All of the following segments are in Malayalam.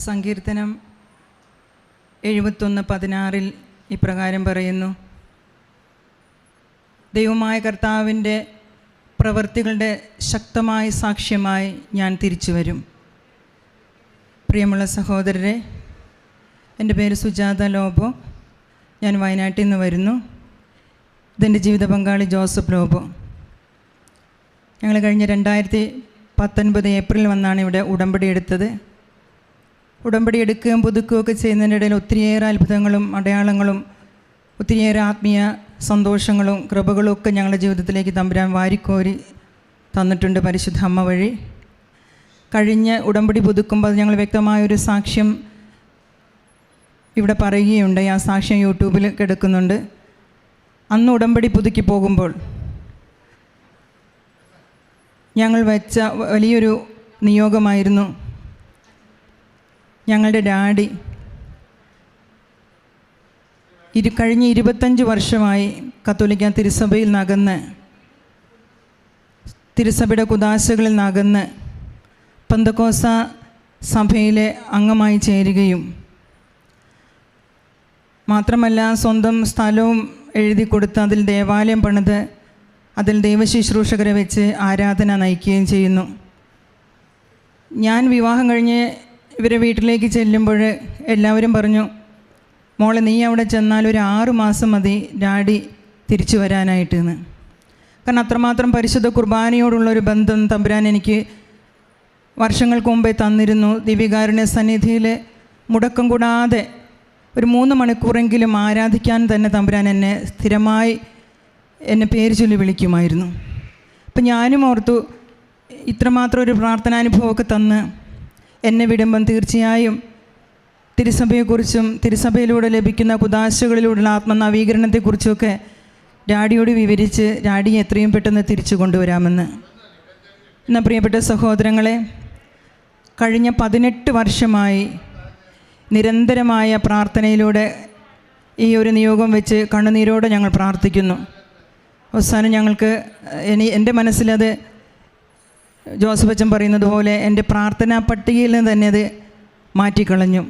സങ്കീർത്തനം എഴുപത്തൊന്ന് പതിനാറിൽ ഇപ്രകാരം പറയുന്നു. ദൈവമായ കർത്താവിന്റെ പ്രവൃത്തികളുടെ ശക്തമായ സാക്ഷ്യമായി ഞാൻ തിരിച്ചു വരും പ്രിയമുള്ള സഹോദരരെ എന്റെ പേര് സുജാത ലോബോ. ഞാൻ വയനാട്ടിൽ നിന്ന് വരുന്നു. ഇതെന്റെ ജീവിത പങ്കാളി ജോസഫ് ലോബോ. ഞങ്ങൾ കഴിഞ്ഞ രണ്ടായിരത്തി പത്തൊൻപത് ഏപ്രിൽ വന്നാണ് ഇവിടെ ഉടമ്പടി എടുത്തത്. ഉടമ്പടി എടുക്കുകയും പുതുക്കുകയൊക്കെ ചെയ്യുന്നതിനിടയിൽ ഒത്തിരിയേറെ അത്ഭുതങ്ങളും അടയാളങ്ങളും ഒത്തിരിയേറെ ആത്മീയ സന്തോഷങ്ങളും കൃപകളും ഒക്കെ ഞങ്ങളുടെ ജീവിതത്തിലേക്ക് തമ്പുരാൻ വാരിക്കോരി തന്നിട്ടുണ്ട് പരിശുദ്ധ അമ്മ വഴി. കഴിഞ്ഞ ഉടമ്പടി പുതുക്കുമ്പോൾ ഞങ്ങൾ വ്യക്തമായൊരു സാക്ഷ്യം ഇവിടെ പറയുകയുണ്ട് ആ സാക്ഷ്യം യൂട്യൂബിൽ കിടക്കുന്നുണ്ട്. അന്ന് ഉടമ്പടി പുതുക്കി പോകുമ്പോൾ ഞങ്ങൾ വെച്ച വലിയൊരു നിയോഗമായിരുന്നു. ഞങ്ങളുടെ ഡാഡി ഇരു കഴിഞ്ഞ ഇരുപത്തഞ്ച് വർഷമായി കത്തോലിക്ക തിരുസഭയിൽ നകന്ന് തിരുസഭയുടെ കുദാശകളിൽ നകന്ന് പന്തക്കോസ സഭയിലെ അംഗമായി ചേരുകയും മാത്രമല്ല സ്വന്തം സ്ഥലവും എഴുതി കൊടുത്ത് അതിൽ ദേവാലയം പണിത് അതിൽ ദൈവശുശ്രൂഷകരെ വെച്ച് ആരാധന നയിക്കുകയും ചെയ്യുന്നു. ഞാൻ വിവാഹം കഴിഞ്ഞ് ഇവരെ വീട്ടിലേക്ക് ചെല്ലുമ്പോൾ എല്ലാവരും പറഞ്ഞു മോളെ നീ അവിടെ ചെന്നാൽ ഒരു ആറ് മാസം മതി ഡാഡി തിരിച്ചു വരാനായിട്ട് എന്ന് കാരണം അത്രമാത്രം പരിശുദ്ധ കുർബാനയോടുള്ള ഒരു ബന്ധം തമ്പുരാൻ എനിക്ക് വർഷങ്ങൾക്ക് മുമ്പേ തന്നിരുന്നു. ദിവ്യകാരുണ്യ സന്നിധിയിൽ മുടക്കം കൂടാതെ ഒരു മൂന്ന് മണിക്കൂറെങ്കിലും ആരാധിക്കാൻ തന്നെ തമ്പുരാൻ എന്നെ സ്ഥിരമായി എന്നെ പേര് ചൊല്ലി വിളിക്കുമായിരുന്നു. അപ്പം ഞാനും ഓർത്തു ഇത്രമാത്രം ഒരു പ്രാർത്ഥനാനുഭവമൊക്കെ തന്ന് എന്നെ വിടുമ്പം തീർച്ചയായും തിരുസഭയെക്കുറിച്ചും തിരുസഭയിലൂടെ ലഭിക്കുന്ന കുദാശകളിലൂടെയുള്ള ആത്മനവീകരണത്തെക്കുറിച്ചുമൊക്കെ ഡാഡിയോട് വിവരിച്ച് ഡാഡിയെ എത്രയും പെട്ടെന്ന് തിരിച്ചു കൊണ്ടുവരാമെന്ന്. എന്നാൽ പ്രിയപ്പെട്ട സഹോദരങ്ങളെ കഴിഞ്ഞ പതിനെട്ട് വർഷമായി നിരന്തരമായ പ്രാർത്ഥനയിലൂടെ ഈ ഒരു നിയോഗം വെച്ച് കണ്ണുനീരോടെ ഞങ്ങൾ പ്രാർത്ഥിക്കുന്നു. അവസാനം ഞങ്ങൾക്ക് ഇനി എന്റെ മനസ്സിലത് ജോസഫ് അച്ഛൻ പറയുന്നത് പോലെ എന്റെ പ്രാർത്ഥനാ പട്ടികയിൽ നിന്ന് തന്നെ അത് മാറ്റിക്കളഞ്ഞു.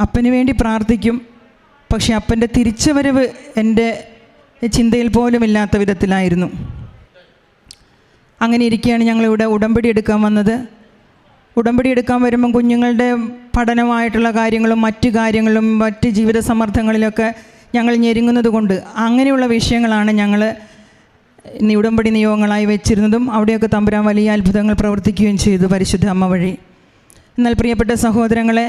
അപ്പന് വേണ്ടി പ്രാർത്ഥിക്കും പക്ഷെ അപ്പന്റെ തിരിച്ചുവരവ് എന്റെ ചിന്തയിൽ പോലും ഇല്ലാത്ത വിധത്തിലായിരുന്നു. അങ്ങനെ ഇരിക്കുകയാണ് ഞങ്ങളിവിടെ ഉടമ്പടി എടുക്കാൻ വന്നത്. ഉടമ്പടി എടുക്കാൻ വരുമ്പം കുഞ്ഞുങ്ങളുടെ പഠനമായിട്ടുള്ള കാര്യങ്ങളും മറ്റു കാര്യങ്ങളും മറ്റ് ജീവിത സമ്മർദ്ദങ്ങളിലൊക്കെ ഞങ്ങൾ ഞെരുങ്ങുന്നത് കൊണ്ട് അങ്ങനെയുള്ള വിഷയങ്ങളാണ് ഞങ്ങൾ ഉടമ്പടി നിയോഗങ്ങളായി വെച്ചിരുന്നതും അവിടെയൊക്കെ തമ്പുരാൻ വലിയ അത്ഭുതങ്ങൾ പ്രവർത്തിക്കുകയും ചെയ്തു പരിശുദ്ധ അമ്മ വഴി. എന്നാൽ പ്രിയപ്പെട്ട സഹോദരങ്ങളെ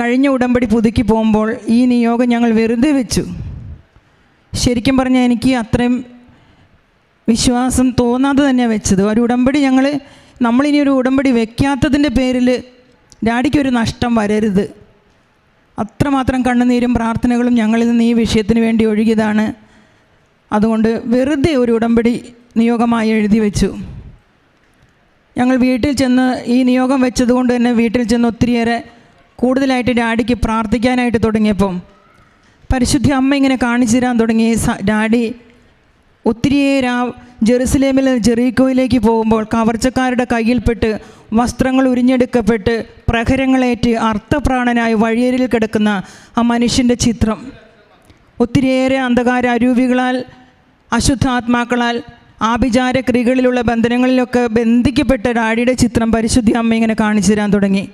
കഴിഞ്ഞ ഉടമ്പടി പുതുക്കി പോകുമ്പോൾ ഈ നിയോഗം ഞങ്ങൾ വെറുതെ വെച്ചു. ശരിക്കും പറഞ്ഞാൽ എനിക്ക് അത്രയും വിശ്വാസം തോന്നാതെ തന്നെ വെച്ചത്. ഒരു ഉടമ്പടി ഞങ്ങൾ നമ്മളിനി ഒരു ഉടമ്പടി വെക്കാത്തതിന്റെ പേരിൽ ഡാഡിക്കൊരു നഷ്ടം വരരുത്. അത്രമാത്രം കണ്ണുനീരും പ്രാർത്ഥനകളും ഞങ്ങളിൽ നിന്ന് ഈ വിഷയത്തിന് വേണ്ടി ഒഴുകിയതാണ്. അതുകൊണ്ട് വെറുതെ ഒരു ഉടമ്പടി നിയോഗമായി എഴുതി വെച്ചു. ഞങ്ങൾ വീട്ടിൽ ചെന്ന് ഈ നിയോഗം വെച്ചതുകൊണ്ട് തന്നെ വീട്ടിൽ ചെന്ന് ഒത്തിരിയേറെ കൂടുതലായിട്ട് ഡാഡിക്ക് പ്രാർത്ഥിക്കാനായിട്ട് തുടങ്ങിയപ്പം പരിശുദ്ധ അമ്മ ഇങ്ങനെ കാണിച്ചു തരാൻ തുടങ്ങി. ഡാഡി ഒത്തിരിയേറെ ആ ജെറുസലേമിൽ ജെറീക്കോയിലേക്ക് പോകുമ്പോൾ കവർച്ചക്കാരുടെ കയ്യിൽപ്പെട്ട് വസ്ത്രങ്ങൾ ഉരിഞ്ഞെടുക്കപ്പെട്ട് പ്രഹരങ്ങളേറ്റ് അർത്ഥപ്രാണനായി വഴിയരിൽ കിടക്കുന്ന ആ മനുഷ്യന്റെ ചിത്രം. ഒത്തിരിയേറെ അന്ധകാര അരൂപികളാൽ അശുദ്ധാത്മാക്കളാൽ ആഭിചാര ക്രിയകളിലുള്ള ബന്ധനങ്ങളിലൊക്കെ ബന്ധിക്കപ്പെട്ട ഡാഡിയുടെ ചിത്രം പരിശുദ്ധി അമ്മ ഇങ്ങനെ കാണിച്ചു തരാൻ തുടങ്ങി.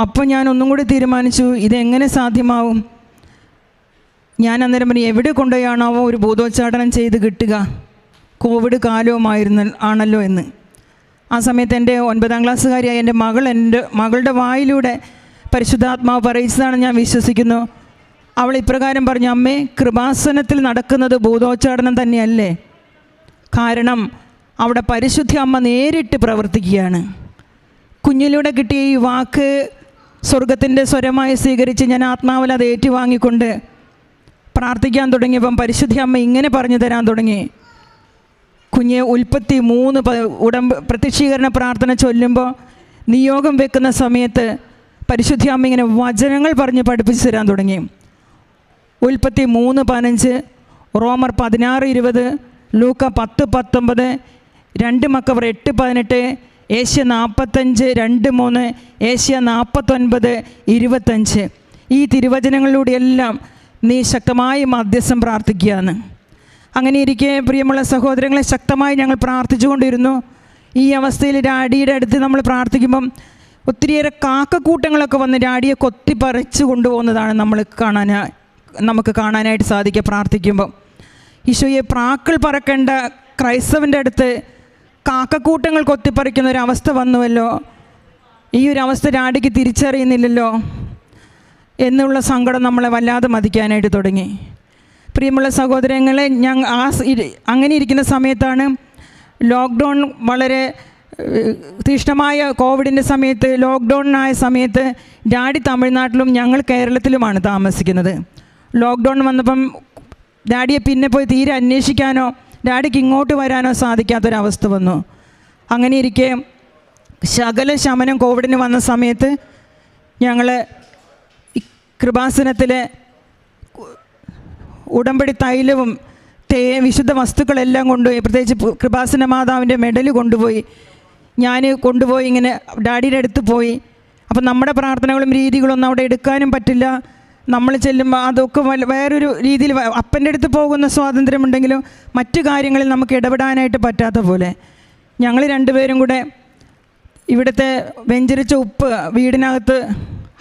അപ്പോൾ ഞാൻ ഒന്നും കൂടി തീരുമാനിച്ചു ഇതെങ്ങനെ സാധ്യമാവും? ഞാൻ അന്നേരം പറഞ്ഞു എവിടെ കൊണ്ടുപോയാണാവോ ഒരു ബോധോച്ചാടനം ചെയ്ത് കിട്ടുക. കോവിഡ് കാലവുമായിരുന്നു ആണല്ലോ എന്ന്. ആ സമയത്ത് എന്റെ ഒൻപതാം ക്ലാസ്സുകാരിയായ എന്റെ മകൾ എന്റെ മകളുടെ വായിലൂടെ പരിശുദ്ധാത്മാവ് പറയിച്ചതാണ് ഞാൻ വിശ്വസിക്കുന്നു. അവൾ ഇപ്രകാരം പറഞ്ഞു അമ്മേ കൃപാസനത്തിൽ നടക്കുന്നത് ഭൂതോച്ചാടനം തന്നെയല്ലേ? കാരണം അവിടെ പരിശുദ്ധി അമ്മ നേരിട്ട് പ്രവർത്തിക്കുകയാണ്. കുഞ്ഞിലൂടെ കിട്ടിയ ഈ വാക്ക് സ്വർഗത്തിന്റെ സ്വരമായി സ്വീകരിച്ച് ഞാൻ ആത്മാവിൽ അത് ഏറ്റുവാങ്ങിക്കൊണ്ട് പ്രാർത്ഥിക്കാൻ തുടങ്ങിയപ്പം പരിശുദ്ധി അമ്മ ഇങ്ങനെ പറഞ്ഞു തരാൻ തുടങ്ങി. കുഞ്ഞെ ഉൽപ്പത്തി മൂന്ന് ഉടമ്പ ഉടമ്പ് പ്രത്യക്ഷീകരണ പ്രാർത്ഥന ചൊല്ലുമ്പോൾ നിയോഗം വെക്കുന്ന സമയത്ത് പരിശുദ്ധി അമ്മ ഇങ്ങനെ വചനങ്ങൾ പറഞ്ഞ് പഠിപ്പിച്ചു തരാൻ തുടങ്ങി. ഉൽപ്പത്തി മൂന്ന് പതിനഞ്ച് റോമർ പതിനാറ് ഇരുപത് ലൂക്ക പത്ത് പത്തൊമ്പത് രണ്ട് മക്കവർ എട്ട് പതിനെട്ട് ഏഷ്യ നാൽപ്പത്തഞ്ച് രണ്ട് മൂന്ന് ഏഷ്യ നാൽപ്പത്തൊൻപത് ഇരുപത്തഞ്ച്. ഈ തിരുവചനങ്ങളിലൂടെയെല്ലാം നീ ശക്തമായി മധ്യസ്ഥം പ്രാർത്ഥിക്കുകയാണ്. അങ്ങനെ ഇരിക്കെ പ്രിയമുള്ള സഹോദരങ്ങളെ ശക്തമായി ഞങ്ങൾ പ്രാർത്ഥിച്ചുകൊണ്ടിരുന്നു. ഈ അവസ്ഥയിൽ രാടിയുടെ അടുത്ത് നമ്മൾ പ്രാർത്ഥിക്കുമ്പം ഒത്തിരിയേറെ കാക്കക്കൂട്ടങ്ങളൊക്കെ വന്ന് രാടിയെ കൊത്തിപ്പറിച്ച് കൊണ്ടുപോകുന്നതാണ് നമ്മൾ കാണാൻ നമുക്ക് കാണാനായിട്ട് സാധിക്കുക പ്രാർത്ഥിക്കുമ്പം. ഈശോയെ പ്രാക്കൾ പറക്കേണ്ട ക്രൈസ്തവന്റെ അടുത്ത് കാക്കക്കൂട്ടങ്ങൾ കൊത്തിപ്പറിക്കുന്ന ഒരു അവസ്ഥ വന്നുവല്ലോ. ഈ ഒരു അവസ്ഥ രാടിക്ക് തിരിച്ചറിയുന്നില്ലല്ലോ എന്നുള്ള സങ്കടം നമ്മളെ വല്ലാതെ മതിക്കാനായിട്ട് തുടങ്ങി. പ്രിയമുള്ള സഹോദരങ്ങളെ ഞങ്ങൾ ആ അങ്ങനെ ഇരിക്കുന്ന സമയത്താണ് ലോക്ക്ഡൗൺ വളരെ തീഷ്ണമായ കോവിഡിന്റെ സമയത്ത് ലോക്ക്ഡൗണിനായ സമയത്ത് ഡാഡി തമിഴ്നാട്ടിലും ഞങ്ങൾ കേരളത്തിലുമാണ് താമസിക്കുന്നത്. ലോക്ക്ഡൗൺ വന്നപ്പം ഡാഡിയെ പിന്നെ പോയി തീരെ അന്വേഷിക്കാനോ ഡാഡിക്ക് ഇങ്ങോട്ട് വരാനോ സാധിക്കാത്തൊരവസ്ഥ വന്നു. അങ്ങനെ ഇരിക്കെ ശകല ശമനം കോവിഡിന് വന്ന സമയത്ത് ഞങ്ങൾ കൃപാസനത്തിൽ ഉടമ്പടി തൈലവും തേ വിശുദ്ധ വസ്തുക്കളെല്ലാം കൊണ്ടുപോയി പ്രത്യേകിച്ച് കൃപാസന മാതാവിന്റെ മെഡൽ കൊണ്ടുപോയി. ഞാൻ കൊണ്ടുപോയി ഇങ്ങനെ ഡാഡിയുടെ അടുത്ത് പോയി. അപ്പം നമ്മുടെ പ്രാർത്ഥനകളും രീതികളൊന്നും അവിടെ എടുക്കാനും പറ്റില്ല. നമ്മൾ ചെല്ലുമ്പോൾ അതൊക്കെ വേറൊരു രീതിയിൽ അപ്പന്റെ അടുത്ത് പോകുന്ന സ്വാതന്ത്ര്യമുണ്ടെങ്കിലും മറ്റു കാര്യങ്ങളിൽ നമുക്ക് ഇടപെടാനായിട്ട് പറ്റാത്ത പോലെ. ഞങ്ങൾ രണ്ടുപേരും കൂടെ ഇവിടുത്തെ വെഞ്ചരിച്ച ഉപ്പ് വീടിനകത്ത്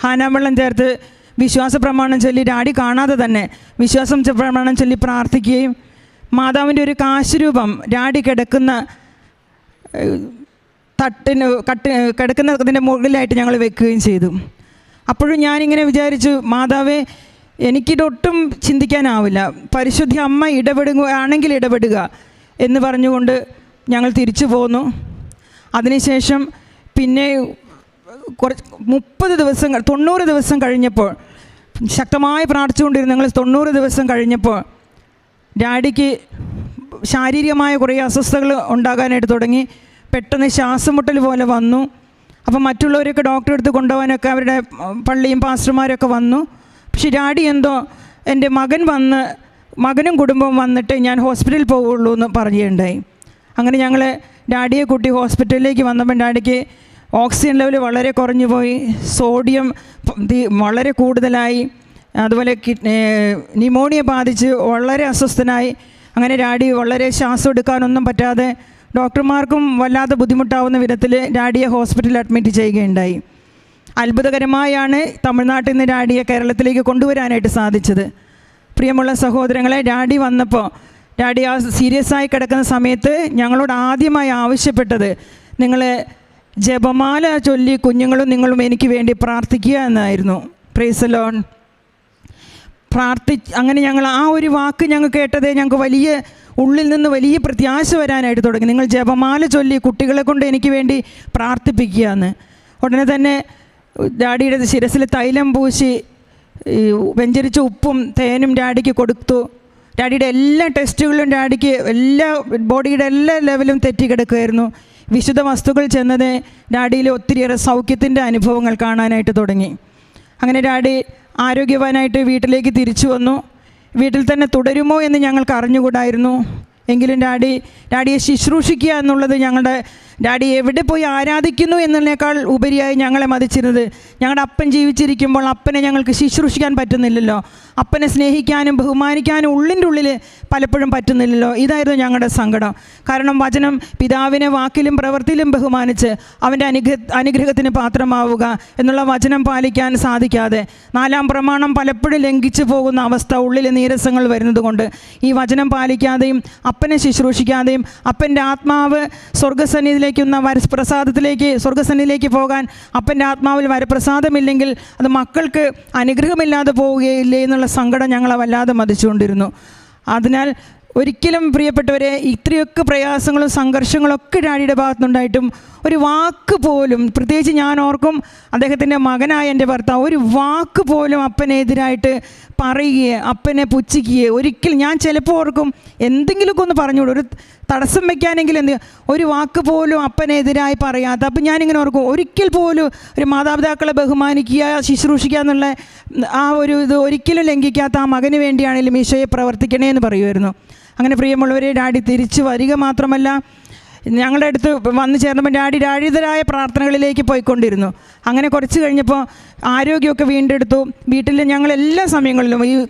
ഹാനാവെള്ളം ചേർത്ത് വിശ്വാസ പ്രമാണം ചൊല്ലി ഡാഡി കാണാതെ തന്നെ വിശ്വാസം പ്രമാണം ചൊല്ലി പ്രാർത്ഥിക്കുകയും മാതാവിന്റെ ഒരു കാശുരൂപം ഡാഡി കിടക്കുന്ന തട്ടിന് കട്ട് കിടക്കുന്നതിന്റെ മുകളിലായിട്ട് ഞങ്ങൾ വെക്കുകയും ചെയ്തു. അപ്പോഴും ഞാനിങ്ങനെ വിചാരിച്ചു മാതാവേ എനിക്കിതൊട്ടും ചിന്തിക്കാനാവില്ല. പരിശുദ്ധി അമ്മ ഇടപെടുകയാണെങ്കിൽ ഇടപെടുക. എന്ന് പറഞ്ഞുകൊണ്ട് ഞങ്ങൾ തിരിച്ചു പോന്നു. അതിനുശേഷം പിന്നെ കുറച്ച് മുപ്പത് ദിവസം തൊണ്ണൂറ് ദിവസം കഴിഞ്ഞപ്പോൾ ശക്തമായി പ്രാർത്ഥിച്ചുകൊണ്ടിരുന്ന ഞങ്ങൾ തൊണ്ണൂറ് ദിവസം കഴിഞ്ഞപ്പോൾ ഡാഡിക്ക് ശാരീരികമായ കുറേ അസ്വസ്ഥതകൾ ഉണ്ടാകാനായിട്ട് തുടങ്ങി. പെട്ടെന്ന് ശ്വാസം മുട്ടൽ പോലെ വന്നു. അപ്പം മറ്റുള്ളവരൊക്കെ ഡോക്ടറെ അടുത്ത് കൊണ്ടുപോകാനൊക്കെ അവരുടെ പള്ളിയും പാസ്റ്റർമാരൊക്കെ വന്നു. പക്ഷെ ഡാഡി എന്തോ എന്റെ മകൻ വന്ന് മകനും കുടുംബവും വന്നിട്ട് ഞാൻ ഹോസ്പിറ്റലിൽ പോവുള്ളൂ എന്ന് പറയുകയുണ്ടായി അങ്ങനെ ഞങ്ങൾ ഡാഡിയെ കൂട്ടി ഹോസ്പിറ്റലിലേക്ക് വന്നപ്പോൾ ഡാഡിക്ക് ഓക്സിജൻ ലെവൽ വളരെ കുറഞ്ഞു പോയി. സോഡിയം വളരെ കൂടുതലായി. അതുപോലെ ന്യൂമോണിയ ബാധിച്ച് വളരെ അസ്വസ്ഥനായി. അങ്ങനെ ഡാഡി വളരെ ശ്വാസം എടുക്കാനൊന്നും പറ്റാതെ ഡോക്ടർമാർക്കും വല്ലാതെ ബുദ്ധിമുട്ടാവുന്ന വിധത്തിൽ ഡാഡിയെ ഹോസ്പിറ്റലിൽ അഡ്മിറ്റ് ചെയ്യുകയുണ്ടായി. അത്ഭുതകരമായാണ് തമിഴ്നാട്ടിൽ നിന്ന് ഡാഡിയെ കേരളത്തിലേക്ക് കൊണ്ടുവരാനായിട്ട് സാധിച്ചത്. പ്രിയമുള്ള സഹോദരങ്ങളെ ഡാഡി വന്നപ്പോൾ ഡാഡി ആ സീരിയസ് ആയി കിടക്കുന്ന സമയത്ത് ഞങ്ങളോട് ആദ്യമായി ആവശ്യപ്പെട്ടത് നിങ്ങൾ ജപമാല ചൊല്ലി കുഞ്ഞുങ്ങളും നിങ്ങളും എനിക്ക് വേണ്ടി പ്രാർത്ഥിക്കുക എന്നായിരുന്നു. പ്രേസലോൺ പ്രാർത്ഥി അങ്ങനെ ഞങ്ങൾ ആ ഒരു വാക്ക് ഞങ്ങൾ കേട്ടത് ഞങ്ങൾക്ക് വലിയ ഉള്ളിൽ നിന്ന് വലിയ പ്രത്യാശ വരാനായിട്ട് തുടങ്ങി. നിങ്ങൾ ജപമാല ചൊല്ലി കുട്ടികളെ കൊണ്ട് എനിക്ക് വേണ്ടി പ്രാർത്ഥിപ്പിക്കുക എന്ന് ഉടനെ തന്നെ ഡാഡിയുടെ ശിരസിൽ തൈലം പൂശി വെഞ്ചരിച്ച ഉപ്പും തേനും ഡാഡിക്ക് കൊടുത്തു. ഡാഡിയുടെ എല്ലാ ടെസ്റ്റുകളും ഡാഡിക്ക് എല്ലാ ബോഡിയുടെ എല്ലാ ലെവലും തെറ്റിക്കിടക്കുമായിരുന്നു വിശുദ്ധ വസ്തുക്കൾ ചെന്നത് ഡാഡിയിൽ ഒത്തിരിയേറെ സൗഖ്യത്തിന്റെ അനുഭവങ്ങൾ കാണാനായിട്ട് തുടങ്ങി. അങ്ങനെ ഡാഡി ആരോഗ്യവാനായിട്ട് വീട്ടിലേക്ക് തിരിച്ചു വന്നു. വീട്ടിൽ തന്നെ തുടരുമോ എന്ന് ഞങ്ങൾക്ക് അറിഞ്ഞുകൂടായിരുന്നു. എങ്കിലും ഡാഡി ഡാഡിയെ ശുശ്രൂഷിക്കുക എന്നുള്ളത് ഞങ്ങളുടെ ഡാഡി എവിടെ പോയി ആരാധിക്കുന്നു എന്നതിനേക്കാൾ ഉപരിയായി ഞങ്ങളെ മതിച്ചിരുന്നത്? ഞങ്ങളുടെ അപ്പൻ ജീവിച്ചിരിക്കുമ്പോൾ അപ്പനെ ഞങ്ങൾക്ക് ശുശ്രൂഷിക്കാൻ പറ്റുന്നില്ലല്ലോ. അപ്പനെ സ്നേഹിക്കാനും ബഹുമാനിക്കാനും ഉള്ളിന്റെ ഉള്ളിൽ പലപ്പോഴും പറ്റുന്നില്ലല്ലോ. ഇതായിരുന്നു ഞങ്ങളുടെ സങ്കടം. കാരണം വചനം പിതാവിനെ വാക്കിലും പ്രവൃത്തിയിലും ബഹുമാനിച്ച് അവന്റെ അനുഗ്രഹ അനുഗ്രഹത്തിന് പാത്രമാവുക എന്നുള്ള വചനം പാലിക്കാൻ സാധിക്കാതെ നാലാം പ്രമാണം പലപ്പോഴും ലംഘിച്ചു പോകുന്ന അവസ്ഥ ഉള്ളിൽ നീരസങ്ങൾ വരുന്നതുകൊണ്ട് ഈ വചനം പാലിക്കാതെയും അപ്പനെ ശുശ്രൂഷിക്കാതെയും അപ്പന്റെ ആത്മാവ് സ്വർഗസന്നിധിയിലേക്കുന്ന വരപ്രസാദത്തിലേക്ക് സ്വർഗസന്നിയിലേക്ക് പോകാൻ അപ്പന്റെ ആത്മാവിൽ വരപ്രസാദമില്ലെങ്കിൽ അത് മക്കൾക്ക് അനുഗ്രഹമില്ലാതെ പോവുകയില്ലേ എന്നുള്ള സങ്കടം ഞങ്ങളെ വല്ലാതെ മതിച്ചുകൊണ്ടിരുന്നു. അതിനാൽ ഒരിക്കലും പ്രിയപ്പെട്ടവരെ ഇത്രയൊക്കെ പ്രയാസങ്ങളും സംഘർഷങ്ങളൊക്കെ ഡാഡിയുടെ ഭാഗത്തുനിന്നുണ്ടായിട്ടും ഒരു വാക്ക് പോലും പ്രത്യേകിച്ച് ഞാൻ ഓർക്കും അദ്ദേഹത്തിന്റെ മകനായ എന്റെ ഭർത്താവ് ഒരു വാക്ക് പോലും അപ്പനെതിരായിട്ട് പറയുകയെ അപ്പനെ പുച്ഛിക്കുകയെ ഒരിക്കലും ഞാൻ ചിലപ്പോൾ ഓർക്കും എന്തെങ്കിലുമൊക്കെ ഒന്ന് പറഞ്ഞുകൂടും ഒരു തടസ്സം വെക്കാനെങ്കിലും എന്ത് ഒരു വാക്ക് പോലും അപ്പനെതിരായി പറയാത്ത അപ്പം ഞാനിങ്ങനെ ഓർക്കും ഒരിക്കൽ പോലും ഒരു മാതാപിതാക്കളെ ബഹുമാനിക്കുക ശുശ്രൂഷിക്കുക എന്നുള്ള ആ ഒരു ഇത് ഒരിക്കലും ലംഘിക്കാത്ത ആ മകന് വേണ്ടിയാണെങ്കിലും ഈശോയെ പ്രവർത്തിക്കണേ എന്ന് പറയുമായിരുന്നു. അങ്ങനെ പ്രിയമുള്ളവരെ ഡാഡി തിരിച്ചു വരിക മാത്രമല്ല ഞങ്ങളുടെ അടുത്ത് വന്നു ചേർന്നപ്പോൾ ഡാഡി രാഴിതരായ പ്രാർത്ഥനകളിലേക്ക് പോയിക്കൊണ്ടിരുന്നു. അങ്ങനെ കുറച്ച് കഴിഞ്ഞപ്പോൾ ആരോഗ്യമൊക്കെ വീണ്ടെടുത്തു. വീട്ടിൽ ഞങ്ങൾ എല്ലാ സമയങ്ങളിലും ഈ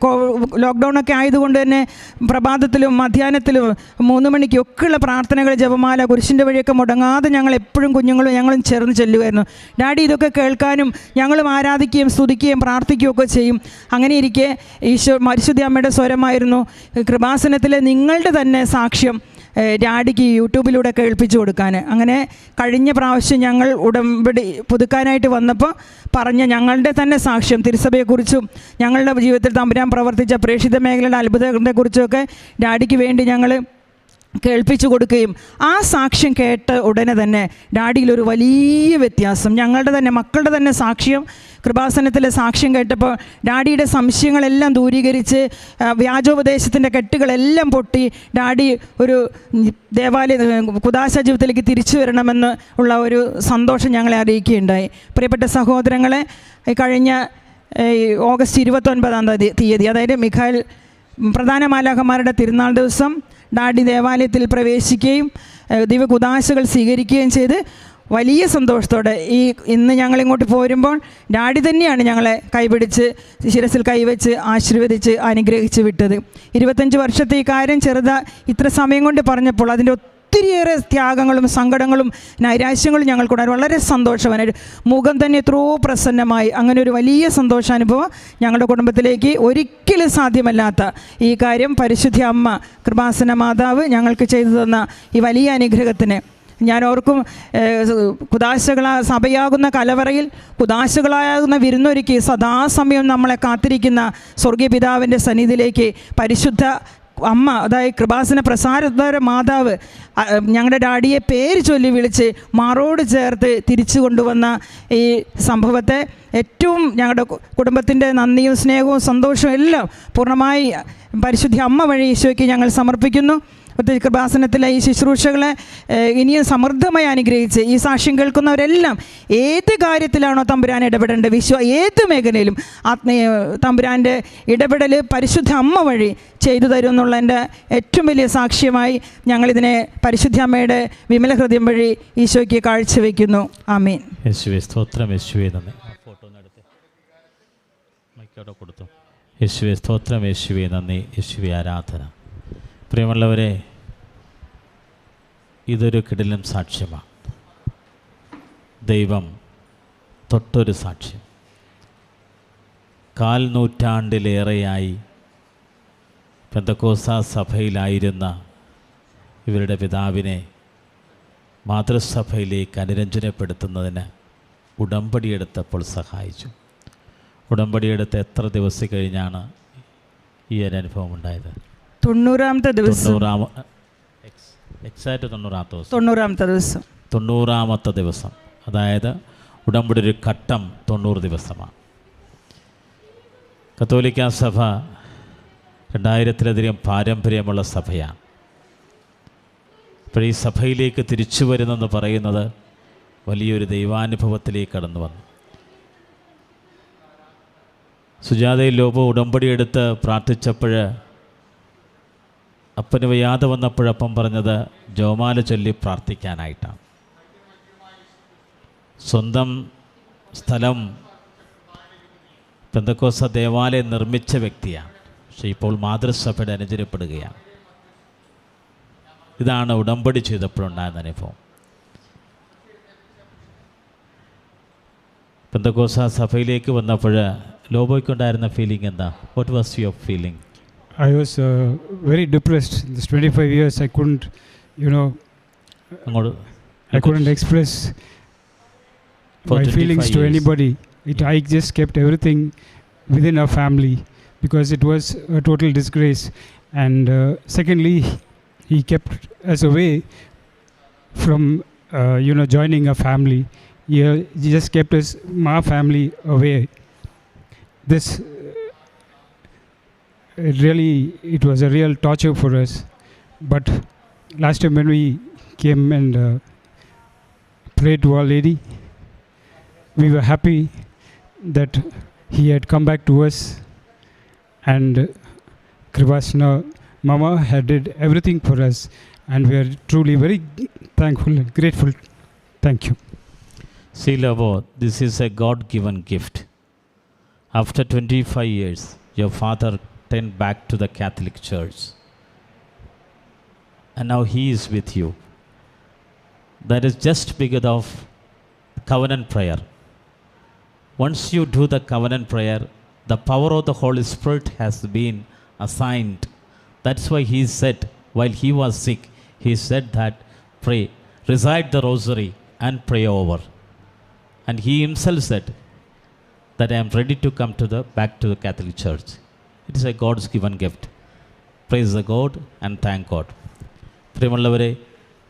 ലോക്ക്ഡൗണൊക്കെ ആയതുകൊണ്ട് തന്നെ പ്രഭാതത്തിലും മധ്യാഹ്നത്തിലും മൂന്ന് മണിക്കൊക്കെയുള്ള പ്രാർത്ഥനകൾ ജപമാല കുരിശിന്റെ വഴിയൊക്കെ മുടങ്ങാതെ ഞങ്ങൾ എപ്പോഴും കുഞ്ഞുങ്ങളും ഞങ്ങളും ചേർന്ന് ചെല്ലുമായിരുന്നു. ഡാഡി ഇതൊക്കെ കേൾക്കാനും ഞങ്ങളും ആരാധിക്കുകയും സ്തുതിക്കുകയും പ്രാർത്ഥിക്കുകയും ഒക്കെ ചെയ്യും. അങ്ങനെ ഇരിക്കെ ഈശോ മരിശുദ്ധി അമ്മയുടെ സ്വരമായിരുന്നു കൃപാസനത്തിലെ നിങ്ങളുടെ തന്നെ സാക്ഷ്യം. ഡാഡിക്ക് യൂട്യൂബിലൂടെ കേൾപ്പിച്ചു കൊടുക്കാൻ. അങ്ങനെ കഴിഞ്ഞ പ്രാവശ്യം ഞങ്ങൾ ഉടമ്പടി പുതുക്കാനായിട്ട് വന്നപ്പോൾ പറഞ്ഞ ഞങ്ങളുടെ തന്നെ സാക്ഷ്യം തിരുസഭയെക്കുറിച്ചും ഞങ്ങളുടെ ജീവിതത്തിൽ തമ്പുരാൻ പ്രവർത്തിച്ച പ്രേക്ഷിത മേഖലയുടെ അത്ഭുതങ്ങളെക്കുറിച്ചുമൊക്കെ ഡാഡിക്ക് വേണ്ടി ഞങ്ങൾ കേൾപ്പിച്ചു കൊടുക്കുകയും ആ സാക്ഷ്യം കേട്ട് ഉടനെ തന്നെ ഡാഡിയിലൊരു വലിയ വ്യത്യാസം. ഞങ്ങളുടെ തന്നെ മക്കളുടെ തന്നെ സാക്ഷ്യം കൃപാസനത്തിലെ സാക്ഷ്യം കേട്ടപ്പോൾ ഡാഡിയുടെ സംശയങ്ങളെല്ലാം ദൂരീകരിച്ച് വ്യാജോപദേശത്തിന്റെ കെട്ടുകളെല്ലാം പൊട്ടി ഡാഡി ഒരു ദേവാലയ കുദാശ ജീവിതത്തിലേക്ക് തിരിച്ചു വരണമെന്ന് ഉള്ള ഒരു സന്തോഷം ഞങ്ങളെ അറിയിക്കുകയുണ്ടായി. പ്രിയപ്പെട്ട സഹോദരങ്ങളെ കഴിഞ്ഞ ഓഗസ്റ്റ് ഇരുപത്തൊൻപതാം തീയതി തീയതി അതായത് മിഖാൽ പ്രധാന മാലാഖമാരുടെ തിരുനാൾ ദിവസം ഡാഡി ദേവാലയത്തിൽ പ്രവേശിക്കുകയും ദിവകുദാശകൾ സ്വീകരിക്കുകയും ചെയ്ത് വലിയ സന്തോഷത്തോടെ ഈ ഇന്ന് ഞങ്ങളിങ്ങോട്ട് പോരുമ്പോൾ ഡാഡി തന്നെയാണ് ഞങ്ങളെ കൈപിടിച്ച് ശിരസിൽ കൈവച്ച് ആശീർവദിച്ച് അനുഗ്രഹിച്ച് വിട്ടത്. ഇരുപത്തഞ്ച് വർഷത്തെ ഈ കാര്യം ചെറുത ഇത്ര സമയം കൊണ്ട് പറഞ്ഞപ്പോൾ അതിന്റെ ഒത്തിരിയേറെ ത്യാഗങ്ങളും സങ്കടങ്ങളും നൈരാശ്യങ്ങളും ഞങ്ങൾക്കുണ്ടായിരുന്നു വളരെ സന്തോഷവാനായിട്ട് മുഖം തന്നെ എത്രയോ പ്രസന്നമായി. അങ്ങനെ ഒരു വലിയ സന്തോഷാനുഭവം ഞങ്ങളുടെ കുടുംബത്തിലേക്ക് ഒരിക്കലും സാധ്യമല്ലാത്ത ഈ കാര്യം പരിശുദ്ധ അമ്മ കൃപാസന മാതാവ് ഞങ്ങൾക്ക് ചെയ്തു തന്ന ഈ വലിയ അനുഗ്രഹത്തിന്. ഞാൻ ഓർക്കും കുദാശകള സഭയാകുന്ന കലവറയിൽ കുദാശകളാകുന്ന വിരുന്നൊരുക്കി സദാസമയം നമ്മളെ കാത്തിരിക്കുന്ന സ്വർഗീയ പിതാവിന്റെ സന്നിധിയിലേക്ക് പരിശുദ്ധ അമ്മ അതായത് കൃപാസന പ്രസാരദ്വാര മാതാവ് ഞങ്ങളുടെ ഡാഡിയെ പേര് ചൊല്ലി വിളിച്ച് മാറോട് ചേർത്ത് തിരിച്ചു കൊണ്ടുവന്ന ഈ സംഭവത്തെ ഏറ്റവും ഞങ്ങളുടെ കുടുംബത്തിന്റെ നന്ദിയും സ്നേഹവും സന്തോഷവും എല്ലാം പൂർണമായി പരിശുദ്ധി അമ്മ വഴി ഈശോയ്ക്ക് ഞങ്ങൾ സമർപ്പിക്കുന്നു. ഒത്തിരി കൃപാസനത്തിലെ ഈ ശുശ്രൂഷകളെ ഇനിയും സമൃദ്ധമായി അനുഗ്രഹിച്ച് ഈ സാക്ഷ്യം കേൾക്കുന്നവരെല്ലാം ഏത് കാര്യത്തിലാണോ തമ്പുരാൻ ഇടപെടേണ്ടത്? വിശ്വ ഏത് മേഖലയിലും ആത്മീയ തമ്പുരാന്റെ ഇടപെടൽ പരിശുദ്ധ അമ്മ വഴി ചെയ്തു തരും എന്നുള്ള എന്റെ ഏറ്റവും വലിയ സാക്ഷ്യമായി ഞങ്ങളിതിനെ പരിശുദ്ധ അമ്മയുടെ വിമല ഹൃദയം വഴി ഈശോയ്ക്ക് കാഴ്ചവെക്കുന്നു. ആമീൻ. സ്തോത്രം. സ്തോത്രം. യേശുവെ നന്ദി. യേശുവെ ആരാധന. പ്രിയമുള്ളവരെ ഇതൊരു കിടിലും സാക്ഷ്യമാണ് ദൈവം തൊട്ടൊരു സാക്ഷ്യം. കാൽ നൂറ്റാണ്ടിലേറെയായി പെന്തക്കോസ സഭയിലായിരുന്ന ഇവരുടെ പിതാവിനെ മാതൃസഭയിലേക്ക് അനുരഞ്ജനപ്പെടുത്തുന്നതിന് ഉടമ്പടിയെടുത്തപ്പോൾ സഹായിച്ചു. ഉടമ്പടിയെടുത്ത് എത്ര ദിവസം കഴിഞ്ഞാണ് ഈ അനുഭവം ഉണ്ടായത്? തൊണ്ണൂറാമത്തെ ദിവസം. എക്സാക്റ്റ് തൊണ്ണൂറാമത്തെ ദിവസം. തൊണ്ണൂറാമത്തെ ദിവസം. തൊണ്ണൂറാമത്തെ ദിവസം. അതായത് ഉടമ്പടി ഒരു ഘട്ടം തൊണ്ണൂറ് ദിവസമാണ്. കത്തോലിക്ക സഭ രണ്ടായിരത്തിലധികം പാരമ്പര്യമുള്ള സഭയാണ്. അപ്പോൾ ഈ സഭയിലേക്ക് തിരിച്ചു വരുന്നെന്ന് പറയുന്നത് വലിയൊരു ദൈവാനുഭവത്തിലേക്ക് കടന്നു വന്നു. സുജാതയിൽ ലോപോ ഉടമ്പടിയെടുത്ത് പ്രാർത്ഥിച്ചപ്പോൾ അപ്പന് വയ്യാതെ വന്നപ്പോഴപ്പം പറഞ്ഞത് ജോമാല ചൊല്ലി പ്രാർത്ഥിക്കാനായിട്ടാണ്. സ്വന്തം സ്ഥലം പെന്തക്കോസ ദേവാലയം നിർമ്മിച്ച വ്യക്തിയാണ്. പക്ഷെ ഇപ്പോൾ മാതൃസഭയുടെ അനുചരിപ്പെടുകയാണ്. ഇതാണ് ഉടമ്പടി ചെയ്തപ്പോഴുണ്ടായിരുന്ന അനുഭവം. പെന്തക്കോസ സഭയിലേക്ക് വന്നപ്പോൾ ലോബോയ്ക്കുണ്ടായിരുന്ന ഫീലിംഗ് എന്താ? What was your feeling I was uh, very depressed. In this 25 years, I couldn't, you know, I couldn't express For my feelings to anybody. It, I just kept everything within our family because it was a total disgrace. And uh, secondly, he kept us away from, uh, you know, joining a family. He, uh, he just kept us, my family, away. This it really it was a real torture for us but last time when we came and uh, prayed to our lady we were happy that he had come back to us and krivasna Mama had did everything for us, and we are truly very thankful and grateful. Thank you. See, Lavo, this is a God given gift. After 25 years, your father turned back to the Catholic Church. And now he is with you. That is just because of covenant prayer. Once you do the covenant prayer, the power of the Holy Spirit has been assigned. That's why he said, while he was sick, he said that pray, recite the rosary and pray over. And he himself said that I am ready to come to the back to the Catholic Church. It is a God's given gift praise the God and thank God പ്രിയമുള്ളവരെ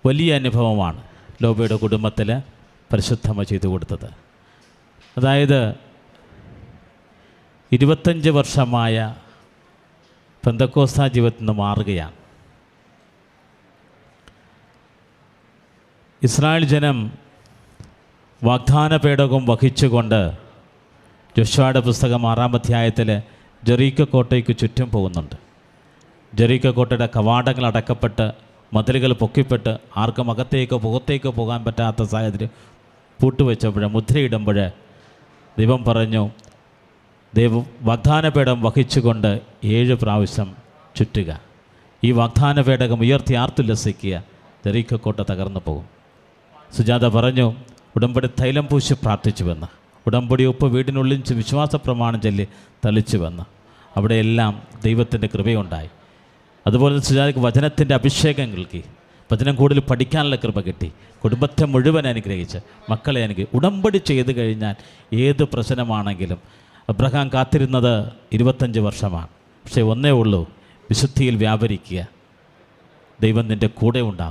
വലിയ അനുഭവമാണ് ലോബയുടെ കുടുംബത്തിൽ പരിശുദ്ധമ ചെയ്തു കൊടുത്തത്. അതായത് ഇരുപത്തഞ്ച് വർഷമായ പെന്തക്കോസ്ത ജീവിതത്തിൽ നിന്ന് മാറുകയാണ്. ഇസ്രായേൽ ജനം വാഗ്ദാന പേടകം വഹിച്ചുകൊണ്ട് ജോഷുവയുടെ പുസ്തകം ആറാം അധ്യായത്തിൽ ജെറീക്ക കോട്ടയ്ക്ക് ചുറ്റും പോകുന്നുണ്ട്. ജെറീക്ക കോട്ടയുടെ കവാടങ്ങൾ അടക്കപ്പെട്ട് മതിലുകൾ പൊക്കിപ്പെട്ട് ആർക്കും അകത്തേക്കോ പുറത്തേക്കോ പോകാൻ പറ്റാത്ത സാഹചര്യം പൂട്ടുവെച്ചപ്പോൾ മുദ്രയിടുമ്പോൾ ദൈവം പറഞ്ഞു ദൈവം വാഗ്ദാനപേടം വഹിച്ചുകൊണ്ട് ഏഴ് പ്രാവശ്യം ചുറ്റുക. ഈ വാഗ്ദാന പേടകം ഉയർത്തി ആർത്തുല്ലസിക്കുക ജെറീക്കോട്ട തകർന്നു പോകും. സുജാത പറഞ്ഞു ഉടമ്പടി തൈലം പൂശി പ്രാർത്ഥിച്ചുവെന്ന്. ഉടമ്പടി ഒപ്പ് വീടിനുള്ളിൽ വിശ്വാസ പ്രമാണം ചൊല്ലി തളിച്ചുവെന്ന് അവിടെയെല്ലാം ദൈവത്തിന്റെ കൃപയുണ്ടായി. അതുപോലെ സുജാതയ്ക്ക് വചനത്തിന്റെ അഭിഷേകം നൽകി. വചനം കൂടുതൽ പഠിക്കാനുള്ള കൃപ കിട്ടി. കുടുംബത്തെ മുഴുവൻ അനുഗ്രഹിച്ച് മക്കളെ അനുഗ്രഹി ഉടമ്പടി ചെയ്ത് കഴിഞ്ഞാൽ ഏത് പ്രശ്നമാണെങ്കിലും അബ്രഹാം കാത്തിരുന്നത് ഇരുപത്തഞ്ച് വർഷമാണ്. പക്ഷേ ഒന്നേ ഉള്ളൂ വിശുദ്ധിയിൽ വ്യാപരിക്കുക. ദൈവം നിന്റെ കൂടെ ഉണ്ടാകും.